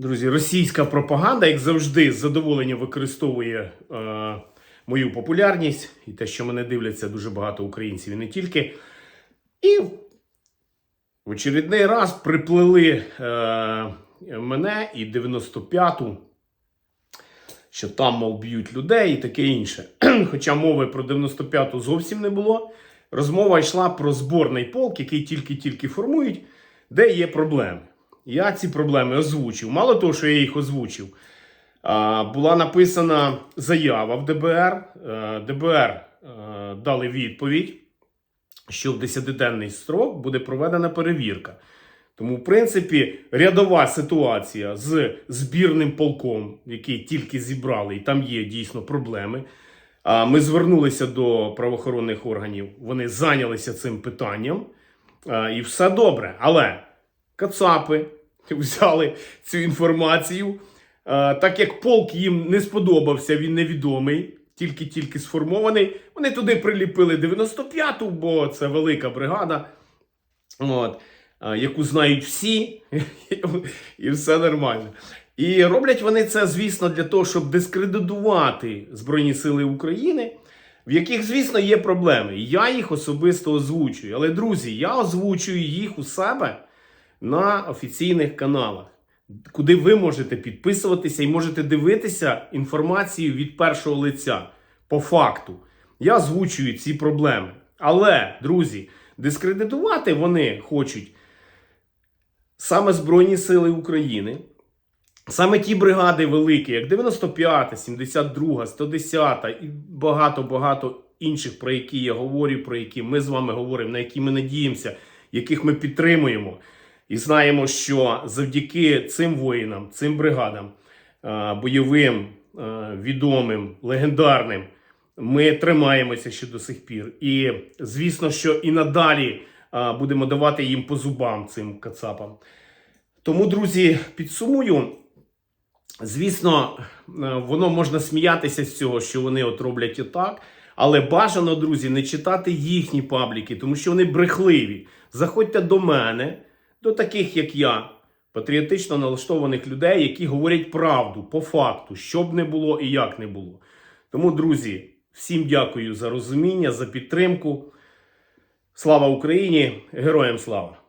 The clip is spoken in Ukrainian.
Друзі, російська пропаганда, як завжди, з задоволенням використовує е, мою популярність і те, що мене дивляться дуже багато українців і не тільки. І в очередний раз приплели е, мене і 95-ту, що там, мов, б'ють людей і таке інше. Хоча мови про 95-ту зовсім не було. Розмова йшла про зборний полк, який тільки-тільки формують, де є проблеми. Я ці проблеми озвучив. Мало того, що я їх озвучив, була написана заява в ДБР. Е, ДБР е, дали відповідь, що в 10-денний строк буде проведена перевірка. Тому, в принципі, рядова ситуація з збірним полком, який тільки зібрали, і там є дійсно проблеми. Ми звернулися до правоохоронних органів, вони зайнялися цим питанням, і все добре. Але Кацапи взяли цю інформацію. Так як полк їм не сподобався, він невідомий, тільки-тільки сформований. Вони туди приліпили 95-ту, бо це велика бригада, от, яку знають всі, і все нормально. І роблять вони це, звісно, для того, щоб дискредитувати Збройні Сили України, в яких, звісно, є проблеми. Я їх особисто озвучую. Але, друзі, я озвучую їх у себе на офіційних каналах, куди ви можете підписуватися і можете дивитися інформацію від першого лиця. По факту. Я озвучую ці проблеми. Але, друзі, дискредитувати вони хочуть саме Збройні Сили України. Саме ті бригади великі, як 95, 72, 110 і багато-багато інших, про які я говорю, про які ми з вами говоримо, на які ми надіємося, яких ми підтримуємо. І знаємо, що завдяки цим воїнам, цим бригадам, е, бойовим, е, відомим, легендарним, ми тримаємося ще до сих пір. І звісно, що і надалі е, будемо давати їм по зубам цим кацапам. Тому, друзі, підсумую. Звісно, воно можна сміятися з цього, що вони от роблять отак. Але бажано, друзі, не читати їхні пабліки, тому що вони брехливі. Заходьте до мене, до таких, як я, патріотично налаштованих людей, які говорять правду по факту, що б не було і як не було. Тому, друзі, всім дякую за розуміння, за підтримку. Слава Україні! Героям слава!